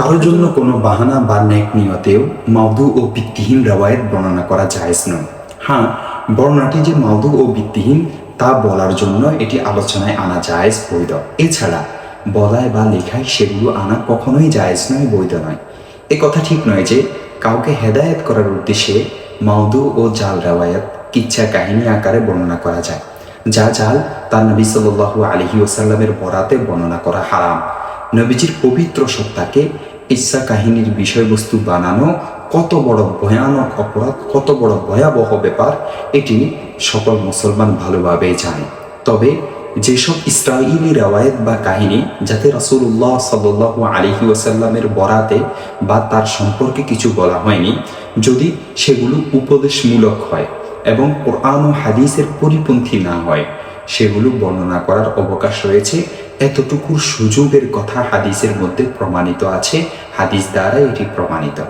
কারোর জন্য কোনো বাহানা বা নেক নিয়তেও মাউদু ও ভিত্তিহীন রেওয়ায়ত বর্ণনা করা জায়েজ নয়। হ্যাঁ বর্ণনাটি যে মাউদু ও ভিত্তিহীন তা বলার জন্য এটি আলোচনায় আনা জায়েজ বৈধ। এছাড়া, বলায় বা লেখায় সেগুলো আনা কখনোই জায়েজ নয়, বৈধ নয়। এ কথা ঠিক নয় যে কাউকে হেদায়েত করার উদ্দেশ্যে মাউদু ও জাল রেওয়ায়ত কিচ্ছা কাহিনী আকারে বর্ণনা করা যায়। যা জাল তার নবী সাল্লাল্লাহু আলহি ওসাল্লামের বরাতে বর্ণনা করা হারাম। নবীজির পবিত্র সত্তাকে ইচ্ছা কাহিনীর বিষয়বস্তু বানানো কত বড় ভয়ানক অপরাধ, কত বড় ভয়াবহ ব্যাপার, এটি সকল মুসলমান ভালোভাবে জানে। তবে যেসব ইসরায়েলি রেওয়ায়ত বা কাহিনী যাতে রাসূলুল্লাহ সাল্লাল্লাহু আলাইহি ওয়াসাল্লামের বরাতে বা তার সম্পর্কে কিছু বলা হয়নি, যদি সেগুলো উপদেশমূলক হয় এবং কোরআন ও হাদিসের পরিপন্থী না হয় সেগুলো বর্ণনা করার অবকাশ রয়েছে। এতটুকুর সুযোগের কথা হাদিসের মধ্যে প্রমাণিত আছে। হাদিস দ্বারা এটি প্রমাণিত।